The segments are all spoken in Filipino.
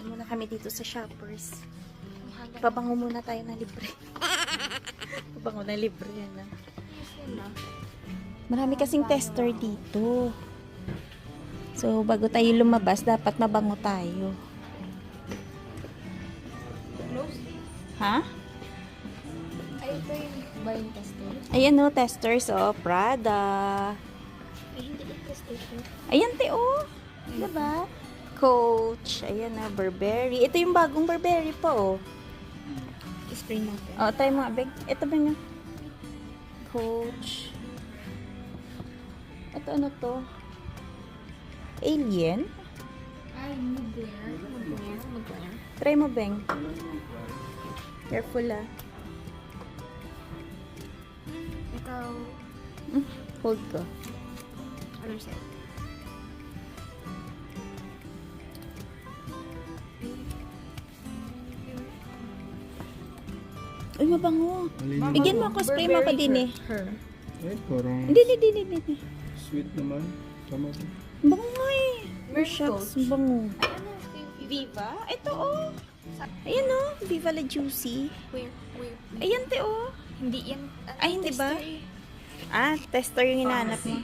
Daan muna kami dito sa shoppers. Pabango muna tayo ng libre. Pabango na libre yan ah. Marami kasing tester dito. So, bago tayo lumabas, dapat mabango tayo. Ha? Ay, ito yung buying tester. Ayan o, testers o. Prada. Ay, hindi yung tester siya. Ayan, te, oh. Diba? Coach. Ayan na, Burberry. Ito yung bagong Burberry po, oh. Spray natin. Oh, tayo mga bag. Ito ba nga? Coach. Ito ano to? Alien? Ay, Mugler. Mugler. Try mo, Beng. Careful, ah. Ikaw, Mm, Hold ko. other side. Uy, mabango. Malinis. Bigyan mo ako, spray mo ako din, eh. Her. Eh, parang Hindi, hindi, hindi, hindi. sweet naman. Tama ba? Bango nga eh. Mer Shucks, bango. Ano? Yung Viva? Ito, oh. Ayan, oh. Viva La Juicy. Where? Where? Ayan, te, oh. Hindi yan. ano, Ay, hindi ba? tester eh. Ah, tester yung hinahanap mo.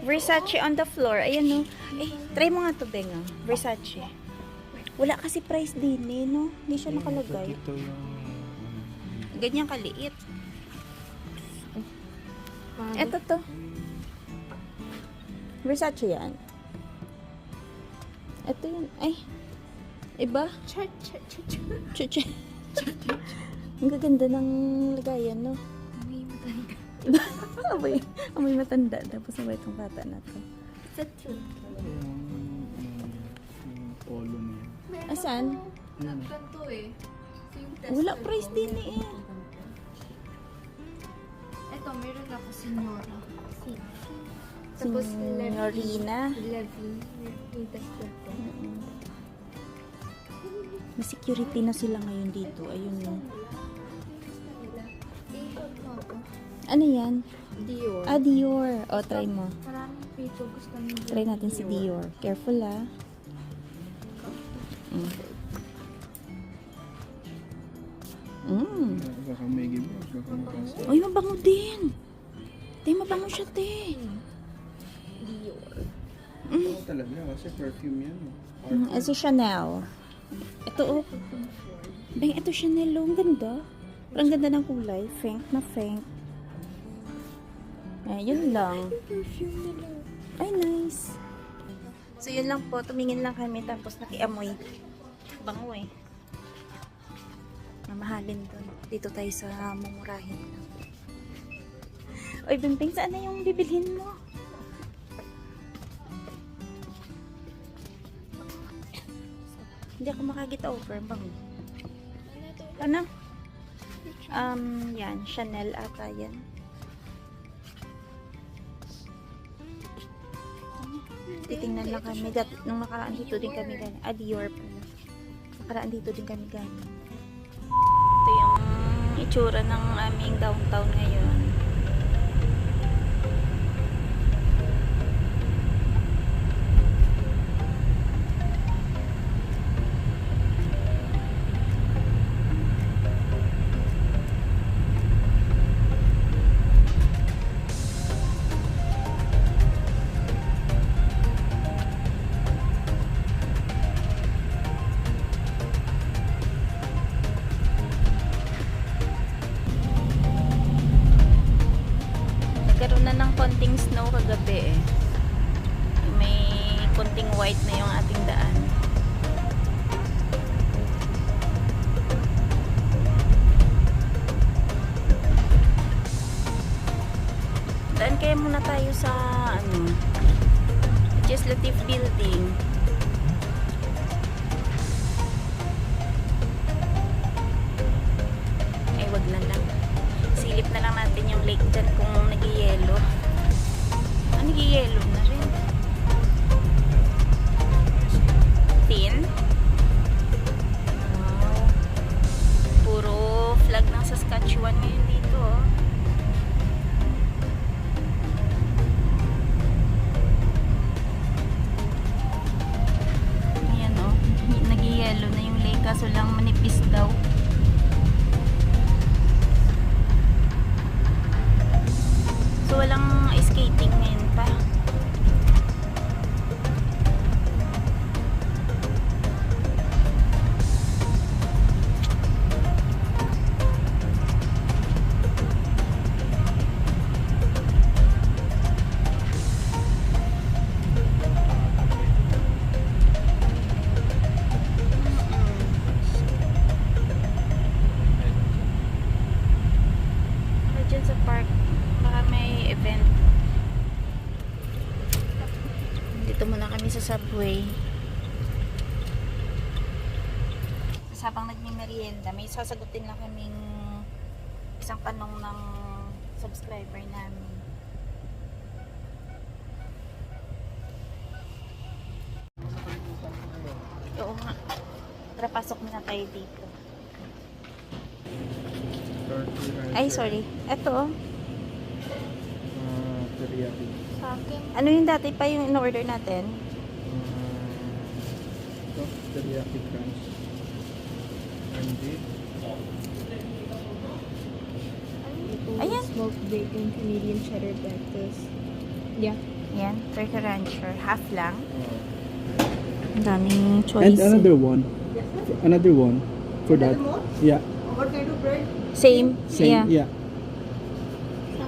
Versace on the floor. Ayan, no. Eh, try mo nga to, Beng. Versace. Wala kasi price din, eh, no? Hindi siya nakalagay. Ito yung... Ganyan kaliit. Eto to. Versace yan. Ito yun. Ay. Iba? Cha, cha, cha, cha. Chuchi. Ang gaganda ng lagayan, no? May matanda. Amoy, amoy matanda. Tapos amoy itong bata na to. Yung polo na yun. Asan? Nagkanto eh. Ito Wala price din eh. Meron ako senyora. Si. Tapos, Signorina. Levi. Yung tester ko. Mm-mm. May security na sila ngayon dito. Ayun ako. Ano yan? Dior. Ah, Dior. O, try mo. Maraming people gusto nila. Try natin si Dior. Careful ah. Mm. Mm. Baka may gibas, baka makas. Uy, mabango din. Te, mabango siya, te. Dior. Mm. Oo talaga, kasi perfume yan. eh. Mm, ito Chanel. Ito, oh. Bang, ito Chanel, oh. Ang ganda. Ang ganda ng kulay. Faint na faint. Eh, yun lang. Perfume nila. Ay, nice. So, yun lang po. Tumingin lang kami tapos nakiamoy. Bango eh. Mamahalin doon. Dito tayo sa mumurahin lang. Oy, Bimping, saan na yung bibilhin mo? Hindi ako makagit over. Bango. Ano? Um, yan. Chanel ata yan. Titingnan lang kami. Dat, nung nakaraan dito din kami galing. Ah, Dior. Nakaraan dito din kami galing. Itsura ng aming downtown ngayon. White na yung ating daan. Daan kaya muna tayo sa ano legislative building. Kaso lang manipis daw. Subscriber namin. Oo nga. Tara, pasok muna tayo dito. Ay, sorry. Ito, Ah, teriyaki. Sa akin, ano yung dati pa yung in-order natin? Ah, ito, teriyaki crunch. Hindi. Ayan. Smoked bacon, Canadian cheddar breakfast. Yeah. Yan, Turkey Rancher. Half lang. Ah. Ang daming And another one. Another one. For that. Yeah. What kind of bread? Same. Same. Yeah. Yeah. Sa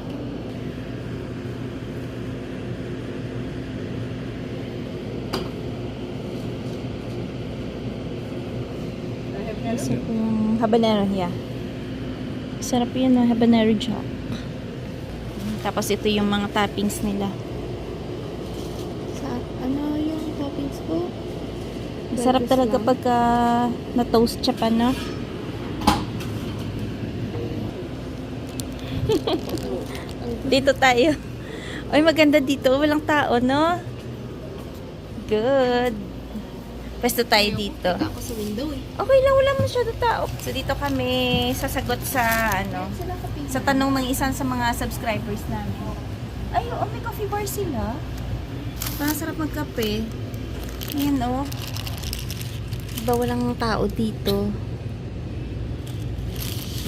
akin, Isa yung habanero, yeah. Sarap yun, no? habanero jack. Tapos ito yung mga toppings nila. sa, ano yung toppings ko? Sarap talaga lang. pagka na-toast siya pa, no? dito tayo. Ay, maganda dito. Walang tao, no? Good. Pwesto tayo dito. Ako sa window eh. Okay lang, wala masyado tao. So, dito kami sasagot sa, ano, sa tanong ng isang sa mga subscribers namin. Ay, oh, may coffee bar sila. Parang sarap magkape. Ayan, oh. Diba walang tao dito?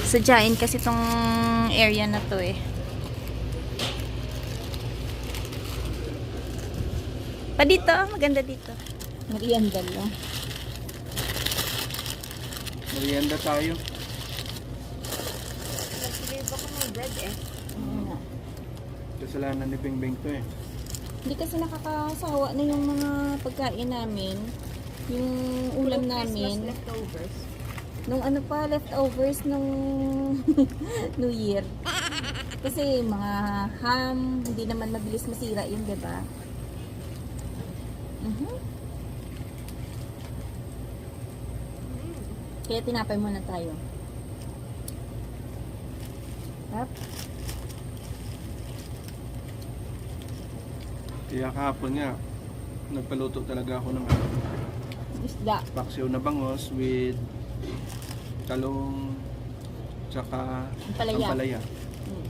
Sadyain kasi tong area na to eh. Pa dito, maganda dito. Merienda lang. Merienda tayo. Sige, eh. Kasalanan ni Bing Bing to eh. Hindi kasi nakakasawa na yung mga pagkain namin. Yung ulam namin. leftovers. Nung ano pa, leftovers nung New Year. Kasi mga ham, hindi naman mabilis masira yun, di ba? Mhm. Kaya tinapay muna tayo. Tap. Kaya kahapon nga, nagpaluto talaga ako ng ano, Isda. paksiw na bangos with talong tsaka Ampalaya. ampalaya. Mm.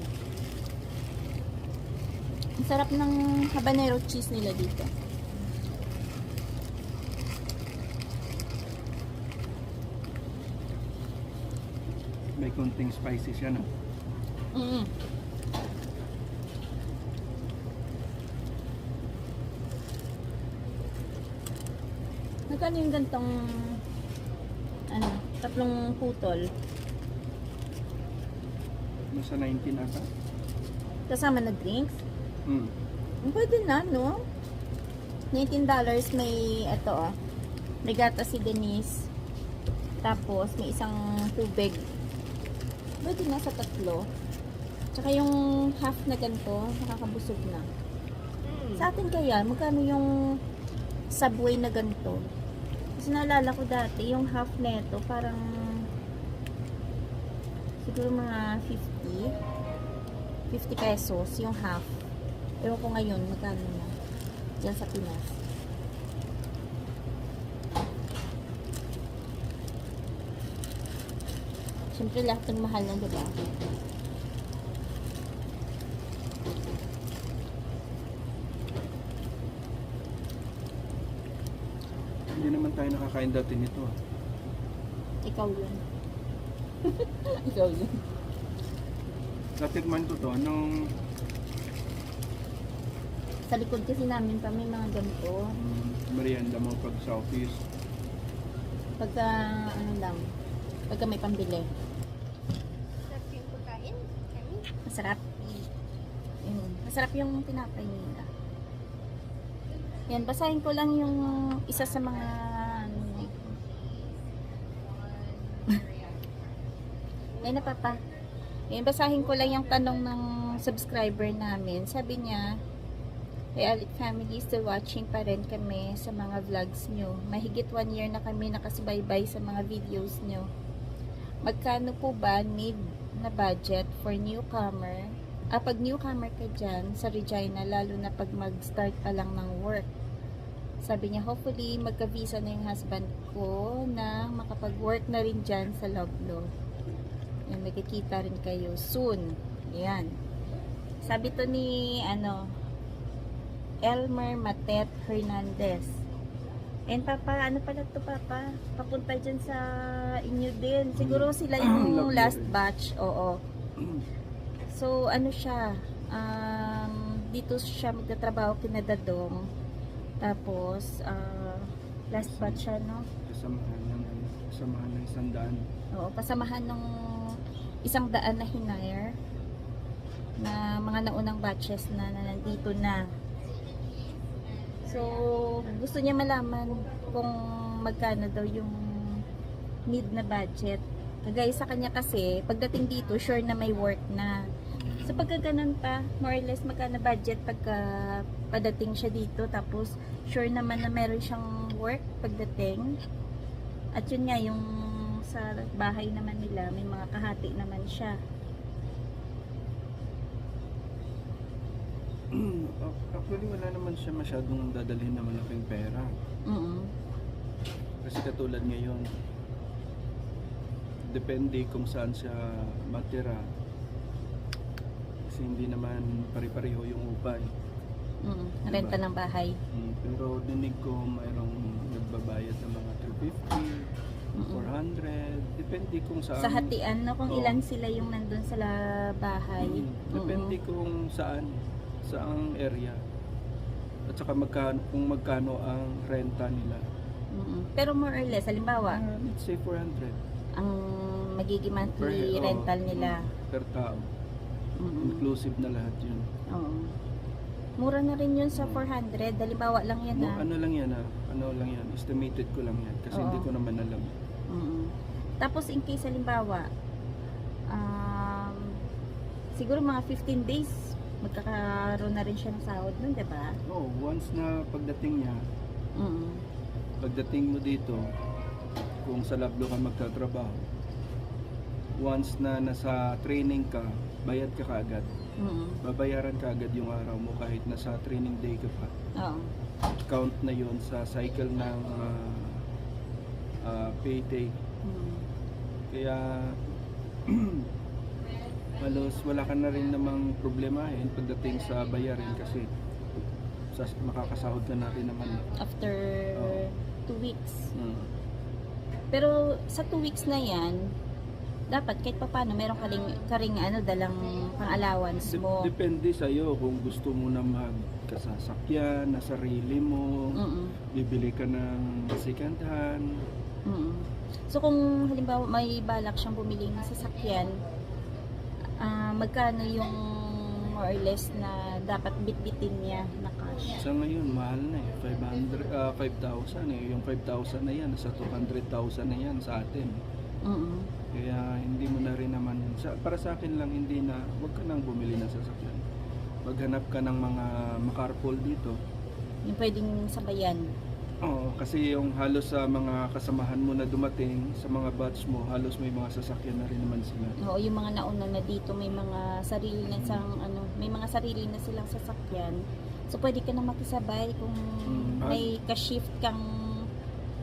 Ang sarap ng habanero cheese nila dito. May konting spicy siya no. Mm. Magkano yung gantong ano, tatlong putol Nasa 19 ata. kasama na drinks? Mm. Pwede na, no? $19 may ito oh. May gata si Denise. Tapos may isang tubig. Pwede na sa tatlo. Tsaka yung half na ganito, nakakabusog na. Sa atin kaya, magkano yung subway na ganito? Kasi naalala ko dati, yung half neto, parang siguro mga 50 50 pesos yung half. Ewan ko ngayon, magkano na. Diyan sa Pinas. Siyempre lahat ng mahal na, diba? Hindi naman tayo nakakain dati nito. ah. Ikaw yun. Ikaw yun. Natikman ko to nung Sa likod kasi namin pa may mga ganito. mm, merienda mo pag sa office. Pagka, ano lang, pagka may pambili. Sarap yung pagkain. Kami. Masarap. Yun. Masarap yung tinapay nila. Yan, basahin ko lang yung isa sa mga ano, Ay, napapa. Yan, basahin ko lang yung tanong ng subscriber namin. Sabi niya, Hey, Alit Family, still watching pa rin kami sa mga vlogs nyo. Mahigit one year na kami nakasubaybay sa mga videos nyo. Magkano po ba need na budget for newcomer? Ah, pag newcomer ka dyan sa Regina, lalo na pag mag-start pa lang ng work. Sabi niya, hopefully, magka-visa na yung husband ko na makapag-work na rin dyan sa Loblo. Yan, magkikita rin kayo soon. Yan. Sabi to ni, ano, Elmer Matet Hernandez. And papa, ano pala to papa? Papunta dyan sa inyo din. Siguro sila yung last batch. Oo. So, ano siya? Um, dito siya magtatrabaho kina Dadong. Tapos, ah, last batch siya, no? Kasamahan ng, ano, kasamahan ng isang daan. Oo, kasamahan ng isang daan na hinire na mga naunang batches na, na nandito na. So, gusto niya malaman kung magkano daw yung need na budget. Kagaya sa kanya kasi, pagdating dito, sure na may work na. So, pagka ganun pa, more or less magkano budget pagka padating siya dito. Tapos, sure naman na meron siyang work pagdating. At yun nga, yung sa bahay naman nila, may mga kahati naman siya. Actually, wala naman siya masyadong dadalhin na malaking pera. Mm Kasi katulad ngayon, depende kung saan siya matira. Kasi hindi naman pare-pareho yung upay. mm Renta ng bahay. Mm, pero dinig ko mayroong nagbabayad ng mga 350, Mm-mm. 400, depende kung saan. Sa hatian, no, kung Oo. ilan sila yung nandun sa bahay. Mm, depende kung saan, saang area. At saka magkano, kung magkano ang renta nila. Mm-mm. Pero more or less, halimbawa, Ah, let's say 400 ang magiging monthly per- oo, rental nila. mm, per tao. Mm-mm. Inclusive na lahat yun. Oo. Mura na rin yun sa 400. Halimbawa lang yan Mo- ha. ano lang yan ah, ano lang yan, estimated ko lang yan kasi Oo. hindi ko naman alam. Mm. Tapos in case halimbawa, um, siguro mga 15 days, magkakaroon na rin siya ng sahod nun, di ba? Oh, once na pagdating niya, Mm. pagdating mo dito, kung sa lablo ka magtatrabaho, once na nasa training ka, bayad ka kaagad. Mm. Babayaran ka agad yung araw mo kahit nasa training day ka pa. Oo. Count na yon sa cycle ng ah, ah, payday. Mm. Kaya halos wala ka na rin namang problemahin pagdating sa bayarin kasi sa makakasahod ka na rin naman. After. 2 weeks. Mm. Pero sa 2 weeks na yan, dapat kahit pa paano, meron ka ring, ka ring ano, dalang pang-allowance Dep- mo. Depende sa iyo kung gusto mo na magkasasakyan na sarili mo, Mm-mm. bibili ka ng second hand. Mm. So kung halimbawa may balak siyang bumili ng sasakyan, ah magkano yung more or less na dapat bitbitin niya na cash? Sa ngayon, mahal na eh. 500, ah, 5,000 eh. Yung 5,000 na yan, nasa 200,000 na yan sa atin. Mm. Kaya hindi mo na rin naman, sa, para sa akin lang, hindi na, huwag ka nang bumili ng sasakyan. Maghanap ka ng mga makarpool dito. Yung pwedeng sabayan. Oo, kasi yung halos sa mga kasamahan mo na dumating, sa mga batch mo, halos may mga sasakyan na rin naman sila. Oo, yung mga nauna na dito may mga sarili na sang ano, may mga sarili na silang sasakyan. So pwede ka na makisabay kung Mm, ah. may ka-shift kang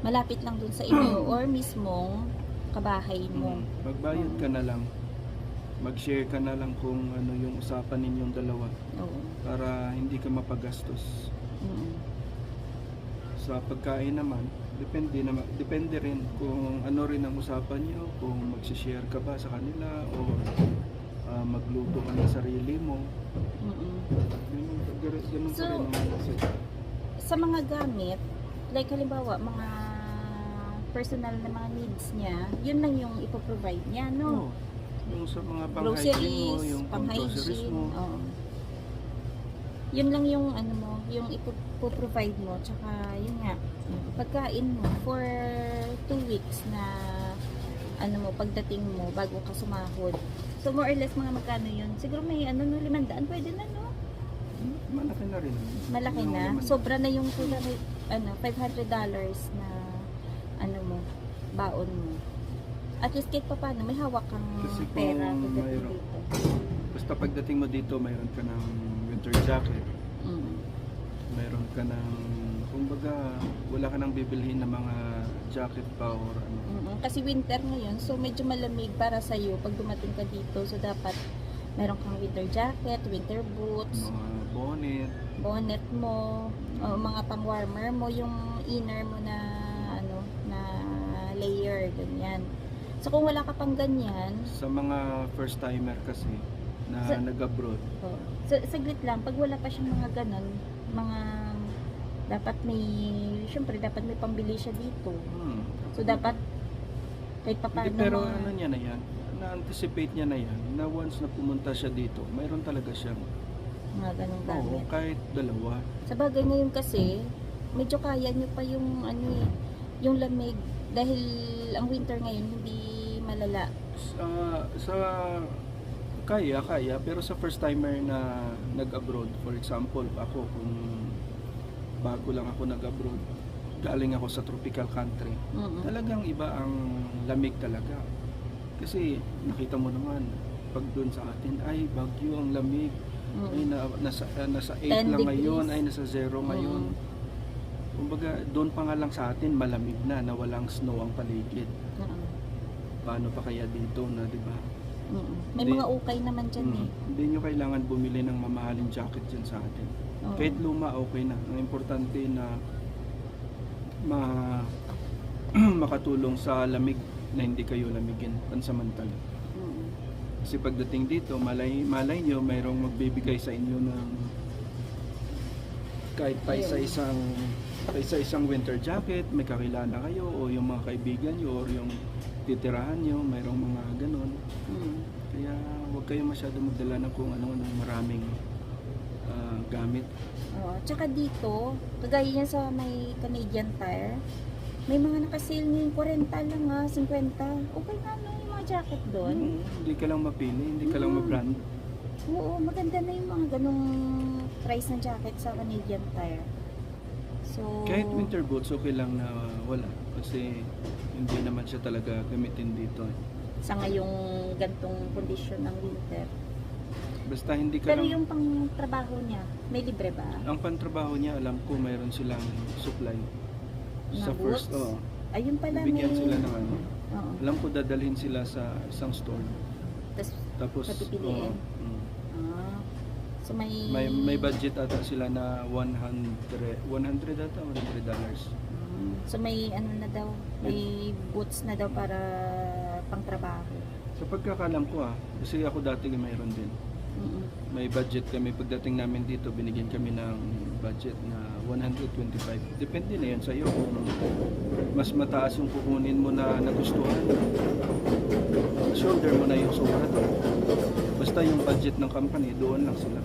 malapit lang dun sa inyo or mismong kabahay mo. Mm, Magbayad ka na lang. Mag-share ka na lang kung ano yung usapan ninyong dalawa Oo. para hindi ka mapagastos. Mm. Sa pagkain naman, depende naman depende rin kung ano rin ang usapan niyo, kung magsi-share ka ba sa kanila o ah, magluto ka ng sarili mo. Mm-mm. Ganun, ganun, ganun So, rin ang. Sa mga gamit, like halimbawa, mga personal na mga needs niya, yun lang yung ipoprovide niya, no? Oo. yung sa mga pang-hygiene mo, yung pang-groceries pang-hygiene, mo. oo. Yun lang yung ano mo, yung ipoprovide mo, tsaka yun nga, pagkain mo for two weeks na ano mo, pagdating mo, bago ka sumahod. So more or less mga magkano yun? Siguro may ano no, limandaan, pwede na no? Malaki na rin. Malaki Yung na. naman- Sobra na yung ano, 500 dollars na ano mo, baon mo. At least kahit pa paano, may hawak kang Kasi pera pagdating mayroon- dito. Basta pagdating mo dito, mayroon ka ng winter jacket, Mm. Mayroon ka ng, kumbaga, wala ka nang bibilhin ng mga jacket pa or ano. Mm, Kasi winter ngayon, so medyo malamig para sa iyo pag dumating ka dito. So dapat meron kang winter jacket, winter boots, Mga bonnet, bonnet mo, o mga pang-warmer mo, yung inner mo na ano, na layer, ganyan. So kung wala ka pang ganyan, sa mga first timer kasi na Sa- nag-abroad, oh, sa, saglit lang, pag wala pa siyang mga ganon, mga dapat may, syempre dapat may pambili siya dito. hmm, So dapat kahit pa Hindi, paano pero mga, ano niya na yan, na-anticipate niya na yan, na once na pumunta siya dito, mayroon talaga siyang, mga ganong oo, gamit. kahit dalawa. Sa bagay ngayon kasi, medyo kaya nyo pa yung ano eh, yung lamig dahil ang winter ngayon hindi malala. Sa, sa kaya, kaya, pero sa first timer na nag-abroad, for example, ako kung bago lang ako nag-abroad, galing ako sa tropical country, Mm-mm. talagang iba ang lamig talaga. Kasi nakita mo naman, pag doon sa atin, ay bagyo ang lamig, ay Mm-mm. na, nasa, ah, nasa 8 10 lang ngayon, degrees. ay nasa 0 ngayon. Mm. Kumbaga, doon pa nga lang sa atin, malamig na, na walang snow ang paligid. Oo. Paano pa kaya dito na, di ba? Mm-mm. May Hindi. mga ukay naman dyan Mm. eh. Hindi nyo kailangan bumili ng mamahaling jacket dyan sa atin. Oo. Kahit luma, okay na. Ang importante na ma makatulong sa lamig na hindi kayo lamigin pansamantala. Mm-mm. Kasi pagdating dito, malay, malay nyo, mayroong magbibigay sa inyo ng kahit pa Ayun. isa-isang pa isa-isang winter jacket, may kakilala kayo o yung mga kaibigan nyo or yung titirahan nyo, mayroong mga ganon. Mm. Kaya huwag kayo masyado magdala ng kung ano ng maraming ah, gamit. Oo. Tsaka dito, kagaya niya sa may Canadian Tire, may mga nakasale ngayon 40 lang ha, 50. Okay nga no, yung mga jacket doon. Hmm, hindi ka lang mapili, hindi ka lang Mm. ma-brand. Oo, maganda na yung mga ganong price ng jacket sa Canadian Tire. So, Kahit winter boots, okay lang na wala. Kasi hindi naman siya talaga gamitin dito. eh. sa ngayong gantong kondisyon ng winter. Basta hindi ka Pero lang... yung pang trabaho niya, may libre ba? Ang pantrabaho niya, alam ko mayroon silang supply. Sa first, boots? oh, Ayun pala bibigyan may... sila ng ano. Oo. Alam ko dadalhin sila sa isang store. Tas, Tapos, Papipiliin? oo, mm. ah, so may... may, may budget ata sila na 100, 100 ata, 100 dollars. Mm, So may ano na daw, may boots na daw para pang trabaho. Sa pagkakalam ko ah, kasi ako dati mayroon din. Mm-mm. May budget kami, pagdating namin dito, binigyan kami ng budget na 125. Depende na yan sa'yo kung mas mataas yung kukunin mo na nagustuhan. Shoulder mo na yung sobra to. Basta yung budget ng company, doon lang sila.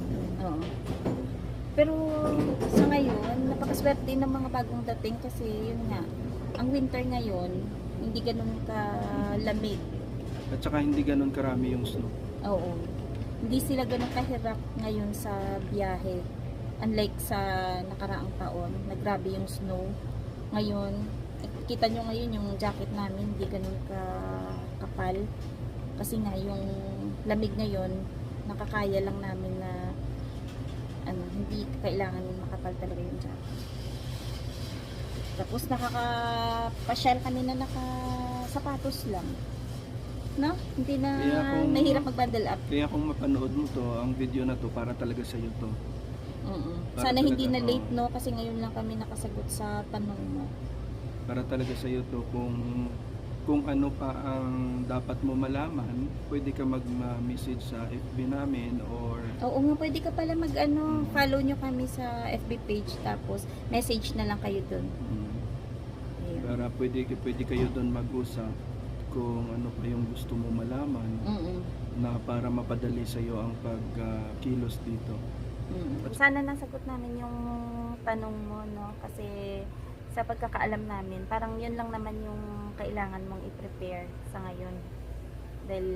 Oo. Pero sa ngayon, napakaswerte ng mga bagong dating kasi yun nga, ang winter ngayon, hindi ganun kalamig. At saka hindi ganun karami yung snow. Oo. Hindi sila ganun kahirap ngayon sa biyahe. Unlike sa nakaraang taon, nagrabe yung snow. Ngayon, kita nyo ngayon yung jacket namin, hindi ganun ka kapal. Kasi nga yung lamig ngayon, nakakaya lang namin na ano, hindi kailangan makapal talaga yung jacket. Tapos nakakapasyal kami na nakasapatos lang. No? Hindi na Kaya kung- mahirap mag-bundle up. Kaya kung mapanood mo to, ang video na to, para talaga sa'yo to. Mm-mm. Para Sana hindi na late no kasi ngayon lang kami nakasagot sa tanong mo. para talaga sa iyo to kung kung ano pa ang dapat mo malaman, pwede ka mag-message sa FB namin or Oo nga, pwede ka pala mag ano, follow nyo kami sa FB page tapos message na lang kayo dun. Para pwede pwede kayo doon mag-usap kung ano pa yung gusto mo malaman Mm-mm. na para mapadali sa iyo ang pagkilos dito. Mm. Sana nasagot namin yung tanong mo, no? Kasi sa pagkakaalam namin, parang yun lang naman yung kailangan mong i-prepare sa ngayon. Dahil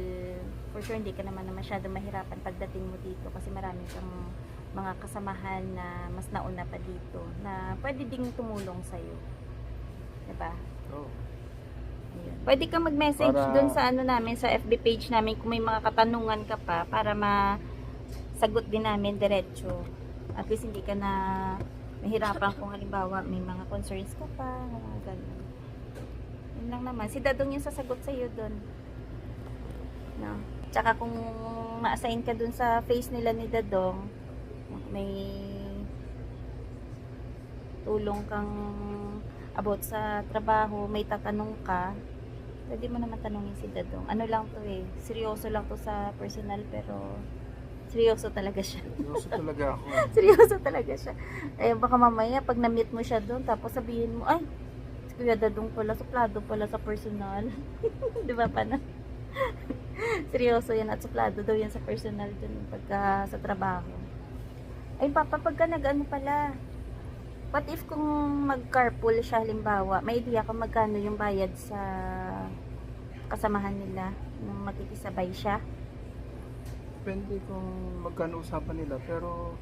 for sure hindi ka naman na masyado mahirapan pagdating mo dito kasi marami kang mga kasamahan na mas nauna pa dito na pwede ding tumulong sa'yo. Diba? Oh. Ayun. Pwede ka mag-message Para- dun sa ano namin, sa FB page namin kung may mga katanungan ka pa para ma sagot din namin diretso. At least hindi ka na mahirapan kung halimbawa may mga concerns ka pa, mga ganun. Yun lang naman. Si Dadong yung sasagot sa'yo dun. No? Tsaka kung ma-assign ka dun sa face nila ni Dadong, may tulong kang about sa trabaho, may tatanong ka, pwede mo naman tanongin si Dadong. Ano lang to eh, seryoso lang to sa personal pero seryoso talaga siya. Seryoso talaga ako. seryoso talaga siya. Eh baka mamaya pag na-meet mo siya doon tapos sabihin mo, ay, si Kuya Dadong pala, suplado pala sa personal. Di ba pa na? seryoso yan at suplado daw yan sa personal dun pagka sa trabaho. Ay papa, pagka nag-ano pala, what if kung mag-carpool siya halimbawa, may idea ka magkano yung bayad sa kasamahan nila nung makikisabay siya? Depende kung magkano usapan nila pero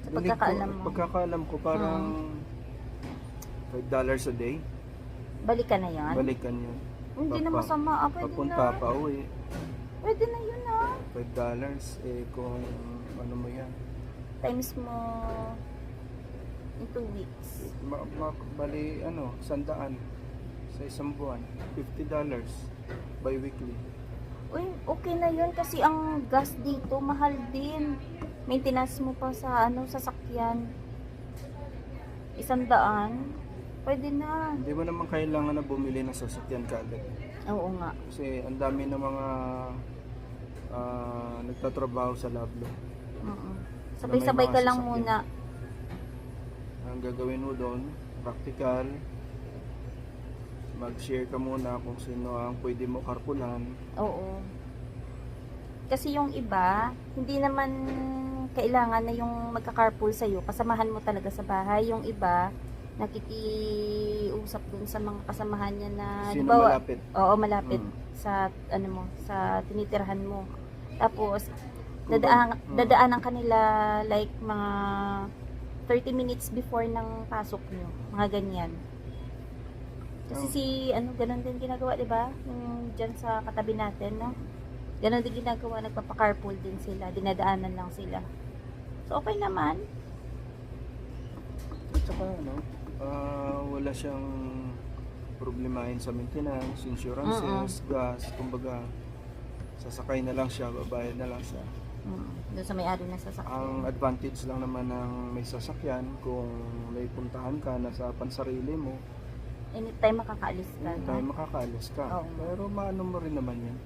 Sa dinig ko- pagkakaalam mo. pagkakaalam ko parang $5 a day. Balikan na yan? Balikan yun. Hindi na Papa- masama. Ah, pwede Papunta na. pa uwi. Pwede na yun ah. $5 eh kung ano mo yan. Times mo in two weeks. Ma, ma, bali ano, sandaan sa isang buwan. $50 bi-weekly. Uy, okay na yun kasi ang gas dito mahal din. Maintenance mo pa sa ano, sasakyan. Isang daan. Pwede na. Hindi mo naman kailangan na bumili ng sasakyan kaagad. Oo nga. Kasi ang dami ng mga ah, nagtatrabaho sa Lablo. Oo. Sabay-sabay mga ka lang sasakyan. muna. Ang gagawin mo doon, practical, mag-share ka muna kung sino ang pwede mo karpulan. Oo. Kasi yung iba, hindi naman kailangan na yung magka-carpool sa'yo. Kasamahan mo talaga sa bahay. Yung iba, nakikiusap dun sa mga kasamahan niya na, Sino di ba, malapit? Oo, malapit Mm. sa ano mo, sa tinitirhan mo. Tapos dadaan mm. dadaanan kanila like mga 30 minutes before ng pasok nyo. Mga ganyan. Kasi Oh. si ano ganun din ginagawa, 'di ba? Yung diyan sa katabi natin, no? Ganun din ginagawa, nagpapa-carpool din sila, dinadaanan lang sila. So okay naman. At saka ano, ah, wala siyang problemahin sa maintenance, insurances, gas, kumbaga sasakay na lang siya, babayad na lang siya. Mm, doon sa may-ari na Ang sasakyan. advantage lang naman ng may sasakyan kung may puntahan ka na sa pansarili mo, Anytime makakaalis ka. no? tayo makakaalis ka. Oo. Pero maano mo rin naman yan.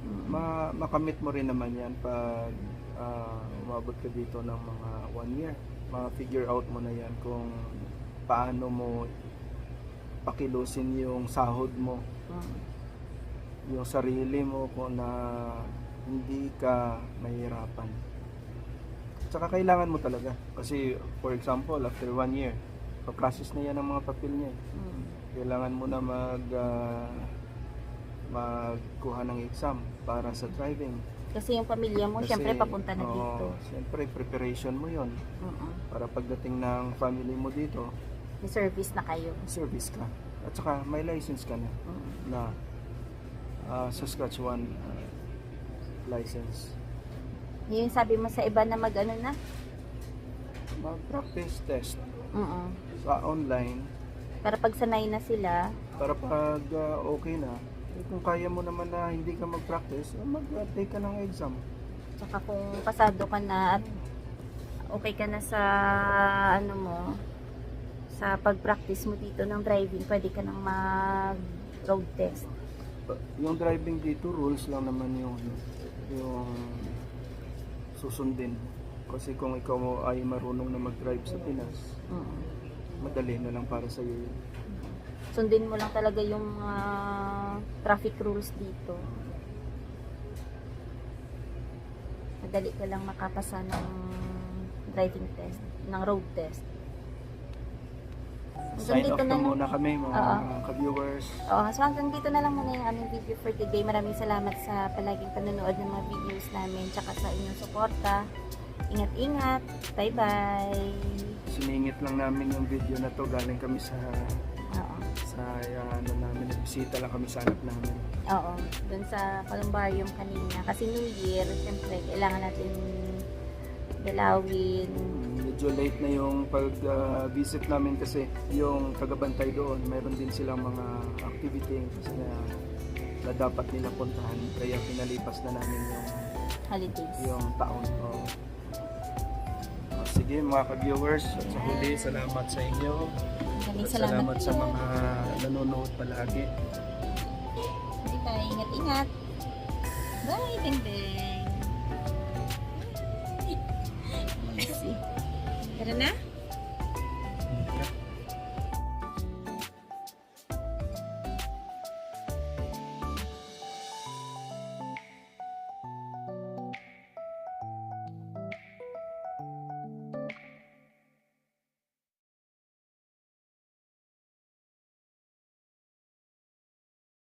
Mm. Ma makamit mo rin naman yan pag ah, umabot ka dito ng mga one year. Ma-figure out mo na yan kung paano mo pakilusin yung sahod mo, Mm. yung sarili mo kung na hindi ka mahirapan. Tsaka kailangan mo talaga. Kasi for example, after one year, pa-process na yan ang mga papel niya. Mm. Kailangan mo na mag ah, magkuha ng exam para sa driving. Kasi yung pamilya mo, Kasi, syempre papunta na oo, dito. Siyempre, preparation mo yon Mm-mm. para pagdating ng family mo dito, May service na kayo. service ka. At saka may license ka na Mm. na ah, Saskatchewan ah, license. Yung sabi mo sa iba na mag-ano na? Mag-practice test Mm-mm. sa online Para pag sanay na sila, para pag ah, okay na, eh, kung kaya mo naman na hindi ka mag-practice, eh, mag-take ka ng exam. tsaka kung pasado ka na at okay ka na sa ano mo, sa pag-practice mo dito ng driving, pwede ka nang mag road test. Yung driving dito, rules lang naman yung yung susundin. Kasi kung ikaw ay marunong na mag-drive sa Pinas, Mm. madali na lang para sa iyo. Sundin mo lang talaga yung ah, traffic rules dito. Madali ka lang makapasa ng driving test, ng road test. Sign off na muna kami mga Oo. ka-viewers. Oo, so hanggang dito na lang muna yung aming video for today. Maraming salamat sa palaging panonood ng mga videos namin tsaka sa inyong suporta. Ingat-ingat. Bye-bye. Siningit lang namin yung video na to galing kami sa Oo. sa uh, ano namin, bisita lang kami sa anak namin. Oo. Doon sa Columbarium kanina. Kasi New Year, syempre, kailangan natin dalawin. Medyo late na yung pag-visit namin kasi yung tagabantay doon, meron din silang mga activity kasi na, na dapat nila puntahan. Kaya pinalipas na namin yung, Holidays. yung taon. Oh. Oh, sige mga ka-viewers, at sa huli, salamat sa inyo. Maraming At salamat, salamat sa mga nanonood palagi. Sige tayo. Ingat-ingat. Bye, Beng. Tara na?